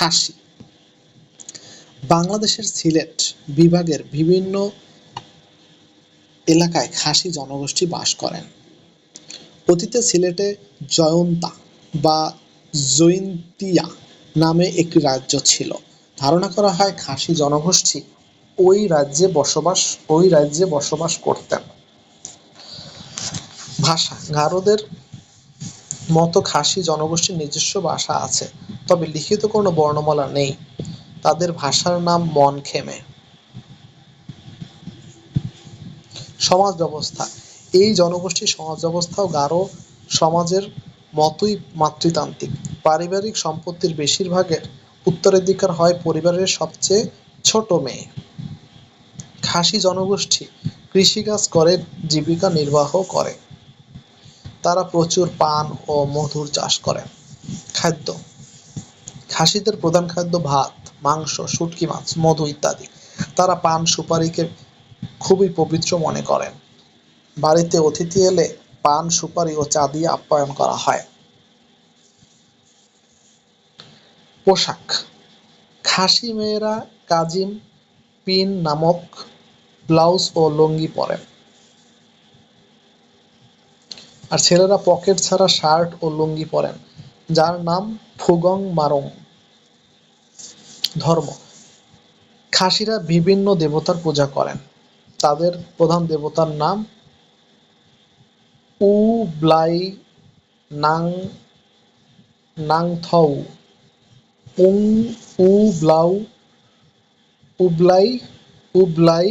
খাসি বাংলাদেশের সিলেট বিভাগের বিভিন্ন এলাকায় খাসি জনগোষ্ঠী বাস করেন। অতীতে সিলেটে জয়ন্তা বা জৈন্তিয়া নামে একটি রাজ্য ছিল। ধারণা করা হয় খাসি জনগোষ্ঠী ওই রাজ্যে বসবাস, ওই রাজ্যে বসবাস করতেন। ভাষা, গারোদের মতো খাসি জনগোষ্ঠীর নিজস্ব ভাষা আছে, তবে লিখিত কোনো বর্ণমালা নেই। তাদের ভাষার নাম মনখেমে সমাজ ব্যবস্থা। এই জনগোষ্ঠীর সমাজ ব্যবস্থাও গারো সমাজের মতোই মাতৃতান্ত্রিক। পারিবারিক সম্পত্তির বেশিরভাগের উত্তরাধিকার হয় পরিবারের সবচেয়ে ছোট মেয়ে। খাসি জনগোষ্ঠী কৃষিকাজ করে, জীবিকা নির্বাহ করে। তারা প্রচুর পান ও মধুর চাষ করে খাদ্য। খাসিদের প্রধান খাদ্য ভাত, মাংস, শুটকি মাছ, মধু ইত্যাদি। তারা পান সুপারিকে খুবই পবিত্র মনে করেন। বাড়িতে অতিথি এলে পান, সুপারি ও চা দিয়ে আপ্যায়ন করা হয়। পোশাক। খাসি মেয়েরা কাজিম, পিন নামক ব্লাউজ ও লুঙ্গি পরেন। আর ছেলেরা পকেট ছাড়া শার্ট ও লুঙ্গি পরেন, যার নাম ফুগং মারং। ধর্ম। খাসিরা বিভিন্ন দেবতার পূজা করেন। তাদের প্রধান দেবতার নাম উ ব্লাই নাং নাংথৌ উং, উ ব্লাউ উবলাই উবলাই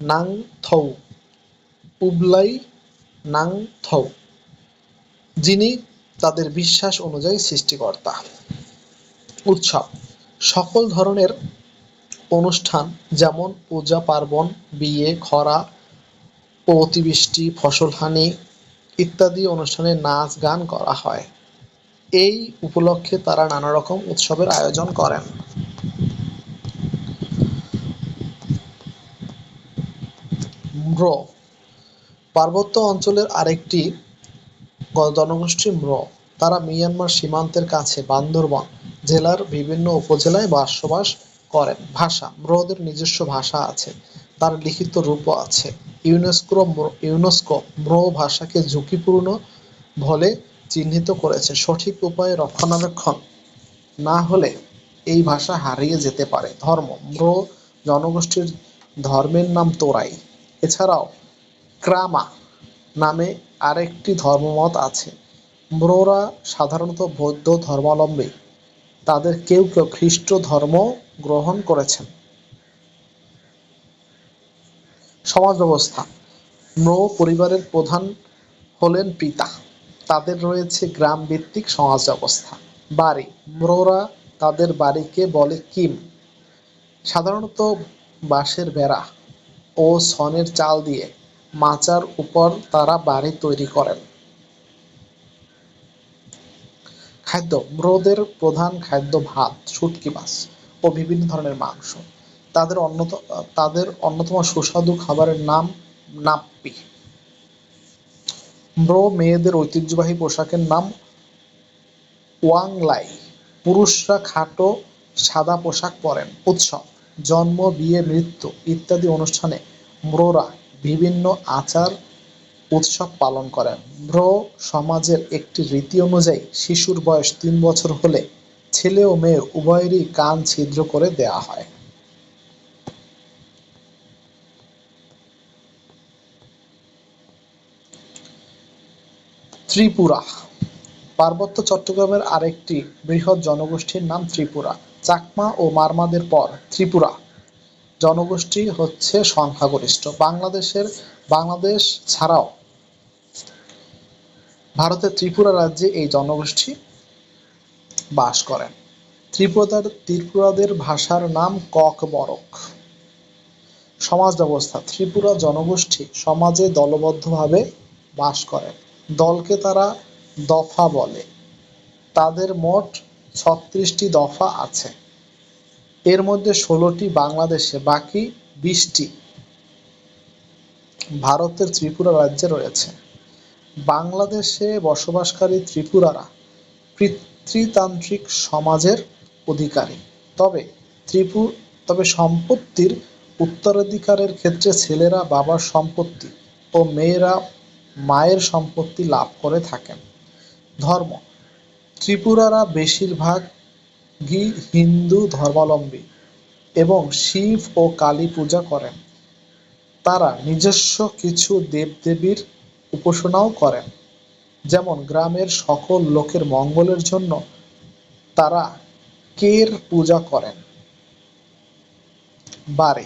নাং থৌ উবলাই নাং থৌ যিনি তাদের বিশ্বাস অনুযায়ী সৃষ্টিকর্তা। উৎসব, সকল ধরনের অনুষ্ঠান যেমন পূজা পার্বণ, বিয়ে, খরা, অতিবৃষ্টি, ফসলহানি ইত্যাদি অনুষ্ঠানে নাচ গান করা হয়। এই উপলক্ষে তারা নানা রকম উৎসবের আয়োজন করেন। ম্র পার্বত্য অঞ্চলের আরেকটি জনগোষ্ঠী ম্র। তারা মিয়ানমার সীমান্তের কাছে বান্দরবান জেলার বিভিন্ন উপজেলায় বসবাস করেন। ভাষা, ম্রদের নিজস্ব ভাষা আছে, তার লিখিত রূপও আছে। ইউনেস্কো ইউনেস্কো ম্র ভাষাকে ঝুঁকিপূর্ণ বলে চিহ্নিত করেছে। সঠিক উপায়ে রক্ষণাবেক্ষণ না হলে এই ভাষা হারিয়ে যেতে পারে। ধর্ম, ম্র জনগোষ্ঠীর ধর্মের নাম তোরাই। এছাড়াও ক্রামা নামে আরেকটি ধর্মমত আছে। ম্রোরা সাধারণত বৌদ্ধ ধর্মাবলম্বী। তাদের কেউ কেউ খ্রিস্ট ধর্ম গ্রহণ করেছেন। সমাজ ব্যবস্থা। ম্র পরিবারের প্রধান হলেন পিতা। তাদের রয়েছে গ্রাম ভিত্তিক সমাজ ব্যবস্থা। বাড়ি। ম্রোরা তাদের বাড়িকে বলে কিম। সাধারণত বাঁশের বেড়া ও সনের চাল দিয়ে মাচার উপর তারা বাড়ি তৈরি করেন। খাদ্য, ম্রোদের প্রধান খাদ্য ভাত, শুটকি মাছ ও বিভিন্ন ধরনের মাংস। তাদের অন্যতম তাদের অন্যতম সুস্বাদু খাবারের নাম নাপ্পি। ম্রো মেয়েদের ঐতিহ্যবাহী পোশাকের নাম ওয়াংলাই। পুরুষরা খাটো, সাদা পোশাক পরেন। উৎসব, জন্ম, বিয়ে, মৃত্যু ইত্যাদি অনুষ্ঠানে ম্রোরা বিভিন্ন আচার উৎসব পালন করেন। ব্র সমাজের একটি রীতি অনুযায়ী শিশুর বয়স তিন বছর হলে ছেলে ও মেয়ে উভয়েরই কান ছিদ্র করে দেয়া হয়। ত্রিপুরা। পার্বত্য চট্টগ্রামের আরেকটি বৃহৎ জনগোষ্ঠীর নাম ত্রিপুরা। চাকমা ও মারমাদের পর ত্রিপুরা। জনগোষ্ঠী হচ্ছে সংখ্যাগরিষ্ঠ। বাংলাদেশের, বাংলাদেশ ছাড়াও ভারতের ত্রিপুরা রাজ্যে এই জনগোষ্ঠী বাস করেন ত্রিপুরার ত্রিপুরাদের ভাষার নাম কক বরক সমাজ ব্যবস্থা, ত্রিপুরা জনগোষ্ঠী সমাজে দলবদ্ধভাবে বাস করেন দলকে তারা দফা বলে। তাদের মোট ছত্রিশটি দফা আছে। এর মধ্যে ষোলোটি বাংলাদেশে, বাকি বিশটি ভারতের ত্রিপুরা রাজ্যে রয়েছে। বাংলাদেশে বসবাসকারী ত্রিপুরারা পিতৃতান্ত্রিক সমাজের অধিকারী। তবে ত্রিপুর তবে সম্পত্তির উত্তরাধিকারের ক্ষেত্রে ছেলেরা বাবার সম্পত্তি ও মেয়েরা মায়ের সম্পত্তি লাভ করে থাকেন। ধর্ম, ত্রিপুরারা বেশিরভাগই হিন্দু ধর্মাবলম্বী এবং শিব ও কালী পূজা করেন। তারা নিজস্ব কিছু দেবদেবীর উপাসনাও করেন। যেমন গ্রামের সকল লোকের মঙ্গলের জন্য তারা কের পূজা করেন। বারে,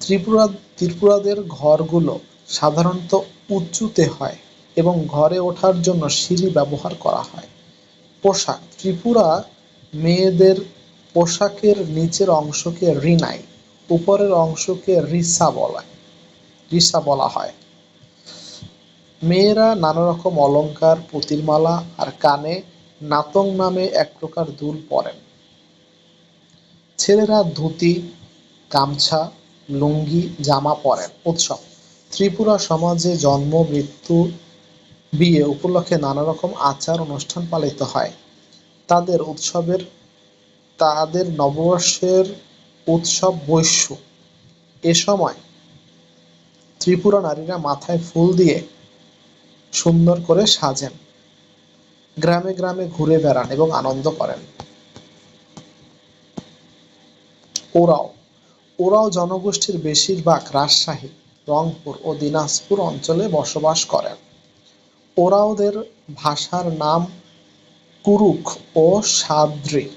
ত্রিপুরা, ত্রিপুরাদের ঘরগুলো সাধারণত উঁচুতে হয় এবং ঘরে ওঠার জন্য সিঁড়ি ব্যবহার করা হয়। পোশাক, ত্রিপুরা মেয়েদের পোশাকের নিচের অংশকে রিনাই, উপরের অংশকে রিসা বলা রিসা বলা হয়। মেয়েরা নানা রকম অলংকার পুতির মালা আর কানে নাতং নামে এক প্রকার দুল পরেন। ছেলেরা ধুতি, গামছা, লুঙ্গি, জামা পরেন। উৎসব। ত্রিপুরা সমাজে জন্ম, মৃত্যু, বিয়ে উপলক্ষে নানা রকম আচার অনুষ্ঠান পালিত হয়। তাদের উৎসবের, তাদের নববর্ষের উৎসব বৈশ্য। এ সময় ত্রিপুরা নারীরা মাথায় ফুল দিয়ে সুন্দর করে সাজেন, গ্রামে গ্রামে ঘুরে বেড়ান এবং আনন্দ করেন। ওরাও ওরাও জনগোষ্ঠীর বেশিরভাগ রাজশাহী, রংপুর ও দিনাজপুর অঞ্চলে বসবাস করেন। ওরাওদের ভাষার নাম কুরুক ও সাদ্রি।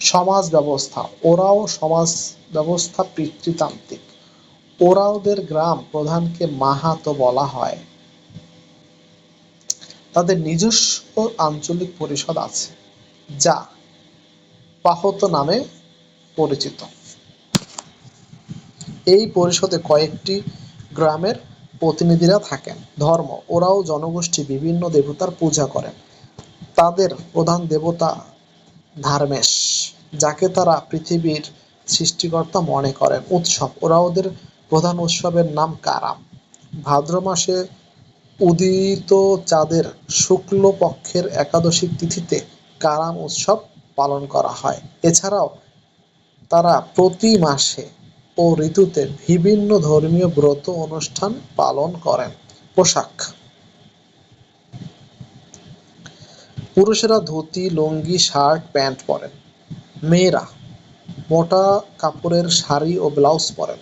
সমাজ ব্যবস্থা ওরাও সমাজ ব্যবস্থা পিতৃতান্ত্রিক। ওরাওদের গ্রাম প্রধানকে মাহাতো বলা হয়। তাদের নিজস্ব আঞ্চলিক পরিষদ আছে, যা পাহত নামে পরিচিত। এই পরিষদে কয়েকটি গ্রামের প্রতিনিধিরা থাকেন। ধর্ম। ওরাও জনগোষ্ঠী বিভিন্ন দেবতার পূজা করেন। তাদের প্রধান দেবতা ধার্মেশ, যাকে তারা পৃথিবীর সৃষ্টিকর্তা মনে করেন। উৎসব, ওরা ওদের প্রধান উৎসবের নাম কারাম। ভাদ্র মাসে উদিত চাঁদের শুক্ল পক্ষের একাদশী তিথিতে কারাম উৎসব পালন করা হয়। এছাড়াও তারা প্রতি মাসে ও ঋতুতে বিভিন্ন ধর্মীয় ব্রত অনুষ্ঠান পালন করেন। পোশাক পুরুষেরা ধুতি, লুঙ্গি, শার্ট, প্যান্ট পরেন। মেয়েরা মোটা কাপড়ের শাড়ি ও ব্লাউজ পরেন।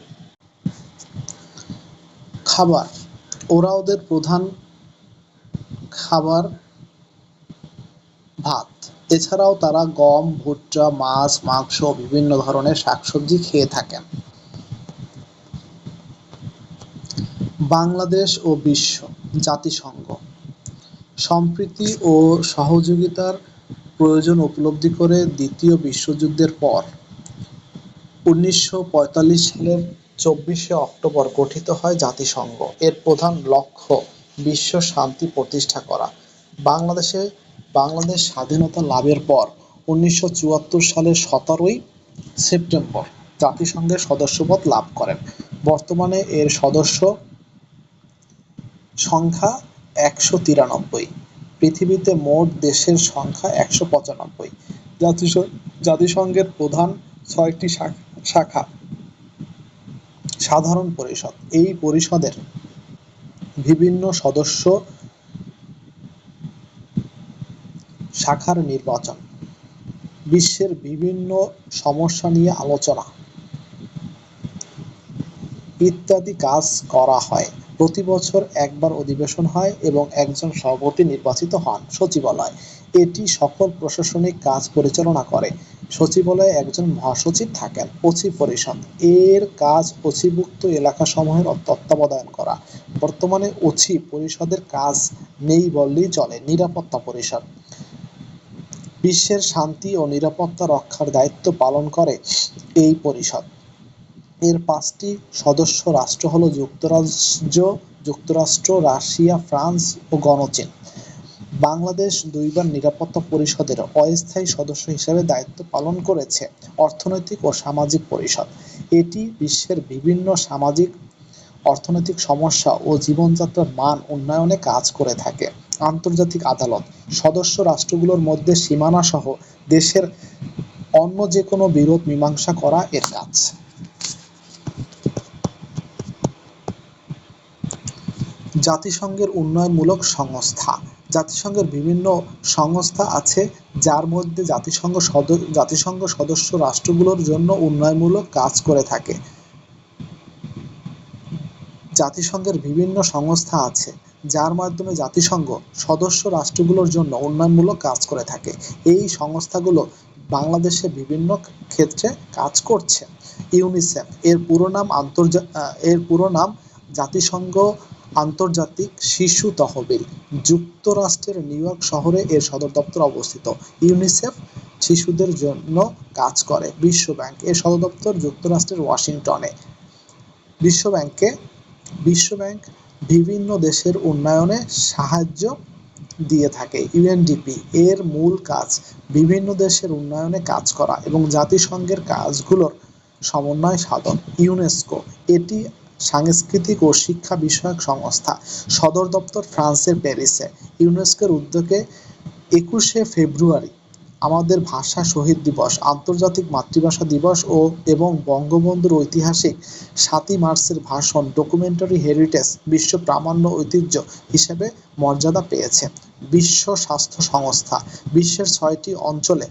খাবার। ওরা ওদের প্রধান খাবার ভাত। এছাড়াও তারা গম, ভুট্টা, মাছ, মাংস বিভিন্ন ধরনের শাকসবজি খেয়ে থাকেন। বাংলাদেশ ও বিশ্ব জাতিসংঘ। সম্প্রীতি ও সহযোগিতার প্রয়োজন উপলব্ধি করে দ্বিতীয় বিশ্বযুদ্ধের পর উনিশশো পঁয়তাল্লিশ সালের চব্বিশে অক্টোবর গঠিত হয় জাতিসংঘ। এর প্রধান লক্ষ্য বিশ্ব শান্তি প্রতিষ্ঠা করা। বাংলাদেশে বাংলাদেশ স্বাধীনতা লাভের পর উনিশশো চুয়াত্তর সালের সতেরোই সেপ্টেম্বর জাতিসংঘের সদস্যপদ লাভ করেন। বর্তমানে এর সদস্য সংখ্যা একশো তিরানব্বই। পৃথিবীতে মোট দেশের সংখ্যা একশো পঁচানব্বই। জাতিস- জাতিসংঘের প্রধান ছয়টি শাখা সাধারণ পরিষদ। এই পরিষদের বিভিন্ন সদস্য শাখার নির্বাচন। বিশ্বের বিভিন্ন সমস্যা নিয়ে আলোচনা। ইত্যাদি কাজ করা হয়। প্রতি বছর একবার অধিবেশন হয় এবং একজন সভাপতি নির্বাচিত হন সচিবালয়। এটি সকল প্রশাসনিক কাজ পরিচালনা করে। সচিবালয়ে একজন মহাসচিব থাকেন অচি পরিষদ। এর কাজ অচিভুক্ত এলাকাসমূহের তত্ত্বাবধান করা। বর্তমানে অচি পরিষদের কাজ নেই বললেই চলে, নিরাপত্তা পরিষদ। বিশ্বের শান্তি ও নিরাপত্তা রক্ষার দায়িত্ব পালন করে এই পরিষদ। এর পাঁচটি সদস্য রাষ্ট্র হলো যুক্তরাজ্য, যুক্তরাষ্ট্র, রাশিয়া, ফ্রান্স ও গণচীন। বাংলাদেশ দুইবার নিরাপত্তা পরিষদের অস্থায়ী সদস্য হিসেবে দায়িত্ব পালন করেছে অর্থনৈতিক ও সামাজিক পরিষদ। এটি বিশ্বের বিভিন্ন সামাজিক, অর্থনৈতিক সমস্যা ও জীবনযাত্রার মান উন্নয়নে কাজ করে থাকে। আন্তর্জাতিক আদালত, সদস্য রাষ্ট্রগুলোর মধ্যে সীমানা সহ দেশের অন্য যে কোনো বিরোধ মীমাংসা করা এর কাজ। জাতিসংঘের উন্নয়নমূলক সংস্থা। জাতিসংঘের বিভিন্ন সংস্থা আছে, যার মধ্যে জাতিসংঘ জাতিসংঘ সদস্য রাষ্ট্রগুলোর জন্য উন্নয়নমূলক কাজ করে থাকে। জাতিসংঘের বিভিন্ন সংস্থা আছে, যার মাধ্যমে জাতিসংঘ সদস্য রাষ্ট্রগুলোর জন্য উন্নয়নমূলক কাজ করে থাকে। এই সংস্থাগুলো বাংলাদেশে বিভিন্ন ক্ষেত্রে কাজ করছে। ইউনিসেফ, এর পুরো নাম আন্তর্জা এর পুরো নাম জাতিসংঘ আন্তর্জাতিক শিশু তহবিল যুক্তরাষ্ট্রের নিউ ইয়র্ক শহরে এর সদর দপ্তর অবস্থিত। ইউনিসেফ শিশুদের জন্য কাজ করে বিশ্ব ব্যাংক এর সদর দপ্তর যুক্তরাষ্ট্রের ওয়াশিংটনে। বিশ্ব ব্যাংকে বিশ্ব ব্যাংক বিভিন্ন দেশের উন্নয়নে সাহায্য দিয়ে থাকে। ইউএনডিপি এর মূল কাজ বিভিন্ন দেশের উন্নয়নে কাজ করা এবং জাতিসংঘের কাজগুলোর সমন্বয় সাধন। ইউনেস্কো এটি সাংস্কৃতিক ও শিক্ষা বিষয়ক সংস্থা সদর দপ্তর ফ্রান্সের প্যারিসে। ইউনেস্কোর উদ্যোগে একুশে ফেব্রুয়ারি আমাদের ভাষা শহীদ দিবস, আন্তর্জাতিক মাতৃভাষা দিবস ও এবং বঙ্গবন্ধুর ঐতিহাসিক সাতই মার্চের ভাষণ ডকুমেন্টারি হেরিটেজ বিশ্ব প্রামাণ্য ঐতিহ্য হিসেবে মর্যাদা পেয়েছে। বিশ্ব স্বাস্থ্য সংস্থা বিশ্বের ছয়টি অঞ্চলে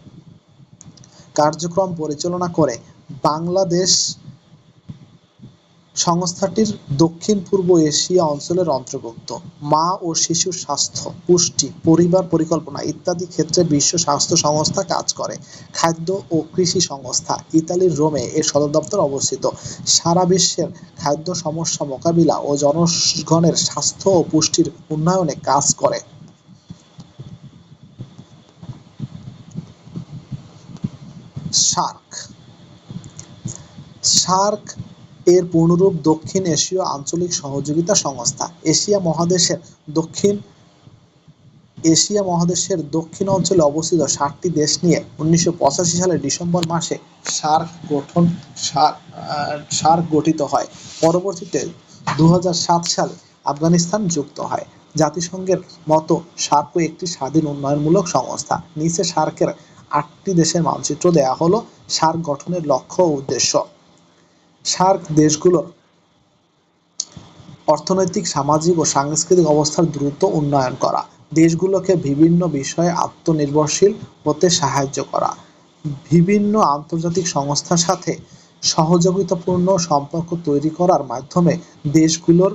কার্যক্রম পরিচালনা করে বাংলাদেশ সংস্থাটির দক্ষিণ পূর্ব এশিয়া অঞ্চলের অন্তর্ভুক্ত। মা ও শিশুর স্বাস্থ্য, পুষ্টি, পরিবার পরিকল্পনা ইত্যাদি ক্ষেত্রে বিশ্ব স্বাস্থ্য সংস্থা কাজ করে। খাদ্য ও কৃষি সংস্থা ইতালির রোমে এর সদর দপ্তর অবস্থিত। সারা বিশ্বের খাদ্য সমস্যা মোকাবিলা ও জনগণের স্বাস্থ্য ও পুষ্টির উন্নয়নে কাজ করে। সার্ক সার্ক এর পূর্ণরূপ দক্ষিণ এশীয় আঞ্চলিক সহযোগিতা সংস্থা। এশিয়া মহাদেশের দক্ষিণ এশিয়া মহাদেশের দক্ষিণ অঞ্চলে অবস্থিত ষাটটি দেশ নিয়ে উনিশশো পঁচাশি সালের ডিসেম্বর মাসে সার্ক গঠন সার্ক গঠিত হয়। পরবর্তীতে দু সালে আফগানিস্তান যুক্ত হয়। জাতিসংঘের মতো সার্কও একটি স্বাধীন উন্নয়নমূলক সংস্থা। নিচে সার্কের আটটি দেশের মানচিত্র দেয়া হলো। সার্ক গঠনের লক্ষ্য ও উদ্দেশ্য। সার্ক দেশগুলোর অর্থনৈতিক, সামাজিক ও সাংস্কৃতিক অবস্থার দ্রুত উন্নয়ন করা। দেশগুলোকে বিভিন্ন বিষয়ে আত্মনির্ভরশীল হতে সাহায্য করা। বিভিন্ন আন্তর্জাতিক সংস্থার সাথে সহযোগিতাপূর্ণ সম্পর্ক তৈরি করার মাধ্যমে দেশগুলোর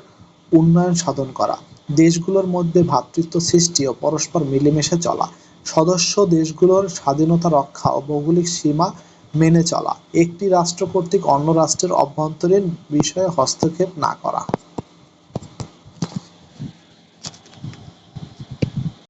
উন্নয়ন সাধন করা। দেশগুলোর মধ্যে ভ্রাতৃত্ব সৃষ্টি ও পরস্পর মিলেমিশে চলা। সদস্য দেশগুলোর স্বাধীনতা রক্ষা ও ভৌগোলিক সীমা মেনে চলা। একটি রাষ্ট্র কর্তৃক অন্য রাষ্ট্রের অভ্যন্তরীণ বিষয়ে হস্তক্ষেপ না করা।